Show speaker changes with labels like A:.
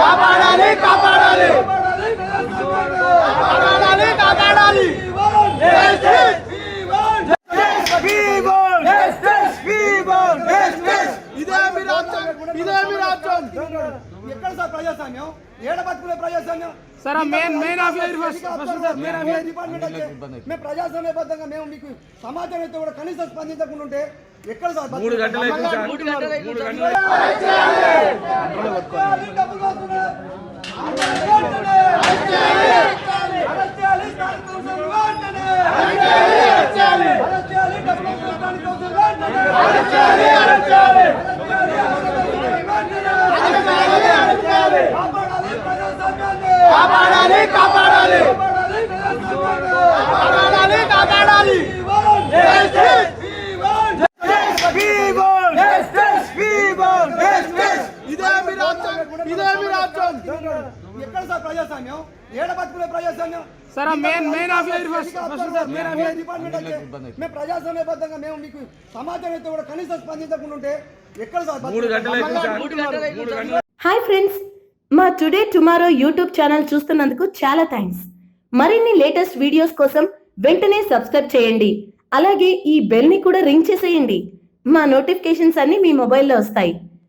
A: కాపాడాలి
B: కాపాడాలి
A: ప్రజాస్వామ్యాన్ని.
B: కాపాడాలి కాపాడాలి ఇదేమి రాజ్యం ఇదేమి రాజ్యం
A: ఎక్కడ సార్ ప్రజాస్వామ్యం? ఏడ బతుకులే ప్రజాస్వామ్యం?
C: Sir main main officer first first sir main officer
A: department అయితే మేము ప్రజాస్వామ్యబద్ధంగా మేము మీకు సమాచారం అయితే కూడా కనీసం స్పందించకుండా ఉంటే ఎక్కడ సార్
C: మూడు గంటలు అవుతుంది సార్.
B: మూడు గంటలు
C: మూడు గంటలు
A: అరెస్ట్ చేయాలి. డబ్బులు వస్తున్నాయి. వెంటనే. అరెస్ట్ చేయాలి. స్థానిక కౌన్సిలర్ వెంటనే. అరెస్ట్ చేయాలి. డబ్బులు వస్తున్న స్థానిక కౌన్సిలర్ వెంటనే. అరెస్ట్ చేయాలి. వెంటనే. కాపాడాలి ప్రజాస్వామ్యాన్ని.
B: కాపాడాలి కాపాడాలి
A: కాపాడాలి ప్రజాస్వామ్యాన్ని.
B: కాపాడాలి కాపాడాలి ఇదేమి రాజ్యం ఇదేమి రాజ్యం.
A: ఎక్కడ సార్ ప్రజాస్వామ్యం? ఏడ బతుకులే ప్రజాస్వామ్యం?
C: Sir main main officer first first sir main officer
A: department అయితే మేము ప్రజాస్వామ్యబద్ధంగా మేము మీకు సమాచారం అయితే కూడా కనీసం స్పందించకుండా ఉంటే ఎక్కడ సార్
D: హాయ్ ఫ్రెండ్స్ మా టుడే టుమారో యూట్యూబ్ ఛానల్ చూస్తున్నందుకు చాలా థ్యాంక్స్. మరిన్ని లేటెస్ట్ వీడియోస్ కోసం వెంటనే సబ్స్క్రైబ్ చేయండి. అలాగే ఈ బెల్ని కూడా రింగ్ చేసేయండి. మా నోటిఫికేషన్స్ అన్ని మీ మొబైల్లో వస్తాయి.